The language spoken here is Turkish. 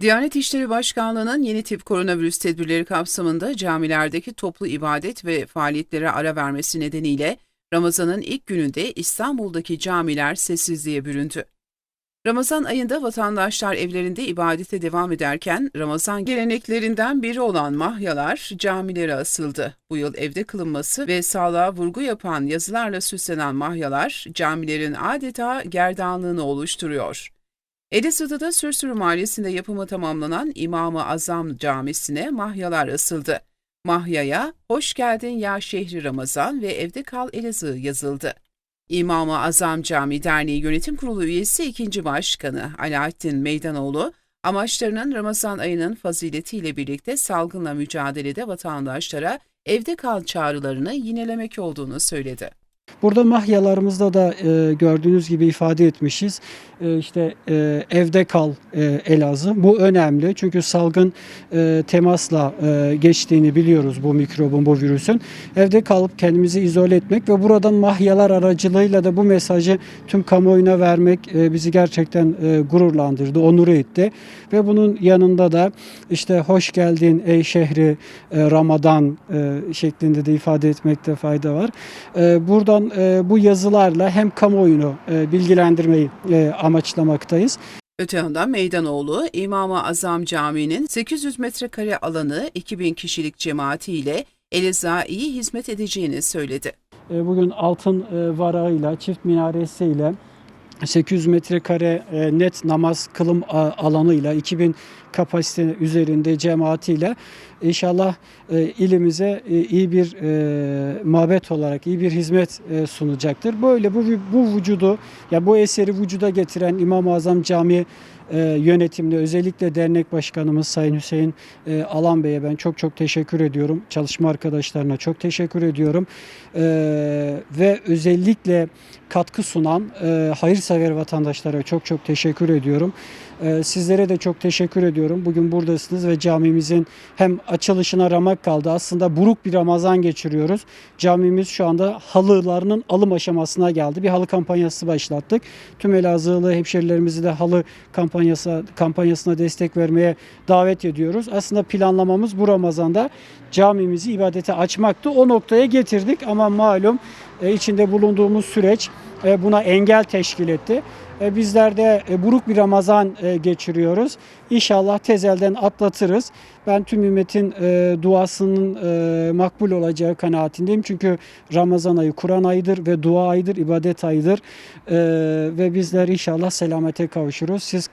Diyanet İşleri Başkanlığı'nın yeni tip koronavirüs tedbirleri kapsamında camilerdeki toplu ibadet ve faaliyetlere ara vermesi nedeniyle Ramazan'ın ilk gününde İstanbul'daki camiler sessizliğe büründü. Ramazan ayında vatandaşlar evlerinde ibadete devam ederken Ramazan geleneklerinden biri olan mahyalar camilere asıldı. Bu yıl evde kılınması ve sağlığa vurgu yapan yazılarla süslenen mahyalar camilerin adeta gerdanlığını oluşturuyor. Elazığ'da da Sürsürü Mahallesi'nde yapımı tamamlanan İmam-ı Azam Camisi'ne mahyalar asıldı. Mahyaya "Hoş geldin ya şehri Ramazan ve evde kal Elazığ" yazıldı. İmam-ı Azam Camii Derneği Yönetim Kurulu üyesi 2. Başkanı Alaaddin Meydanoğlu, amaçlarının Ramazan ayının faziletiyle birlikte salgınla mücadelede vatandaşlara evde kal çağrılarını yinelemek olduğunu söyledi. Burada mahyalarımızda da e, gördüğünüz gibi ifade etmişiz. E, işte e, evde kal e, Elazığ. Bu önemli çünkü salgın e, temasla e, geçtiğini biliyoruz bu mikrobun, bu virüsün. Evde kalıp kendimizi izole etmek ve buradan mahyalar aracılığıyla da bu mesajı tüm kamuoyuna vermek e, bizi gerçekten e, gururlandırdı, onur etti. Ve bunun yanında da işte hoş geldin ey şehri e, Ramazan e, şeklinde de ifade etmekte fayda var. E, buradan e, bu yazılarla hem kamuoyunu e, bilgilendirmeyi e, amaçlamaktayız. Öte yandan Meydanoğlu, İmam-ı Azam Camii'nin 800 metrekare alanı 2000 kişilik cemaatiyle Elazığ'a iyi hizmet edeceğini söyledi. Bugün altın varağıyla, çift minaresiyle 800 metrekare e, net namaz kılım alanıyla 2000 kapasite üzerinde cemaatiyle inşallah e, ilimize e, iyi bir mabet olarak iyi bir hizmet sunacaktır. Böyle bu bu vücudu ya bu eseri vücuda getiren İmam-ı Azam Camii e, yönetimine özellikle dernek başkanımız Sayın Hüseyin Alan Bey'e ben çok çok teşekkür ediyorum. Çalışma arkadaşlarına çok teşekkür ediyorum. Ve özellikle katkı sunan e, hayırsever vatandaşlara çok çok teşekkür ediyorum. E, sizlere de çok teşekkür ediyorum. Bugün buradasınız ve camimizin hem açılışına ramak kaldı. Aslında buruk bir Ramazan geçiriyoruz. Camimiz şu anda halılarının alım aşamasına geldi. Bir halı kampanyası başlattık. Tüm Elazığlı hemşerilerimizi de halı kampanyası kampanyasına destek vermeye davet ediyoruz. Aslında planlamamız bu Ramazan'da camimizi ibadete açmaktı. O noktaya getirdik ama malum e, içinde bulunduğumuz süreç e, buna engel teşkil etti. E, Bizler de e, buruk bir Ramazan e, geçiriyoruz. İnşallah tezelden atlatırız. Ben tüm ümmetin duasının makbul olacağı kanaatindeyim. Çünkü Ramazan ayı Kur'an ayıdır ve dua ayıdır, ibadet ayıdır. Ve bizler inşallah selamete kavuşuruz. Siz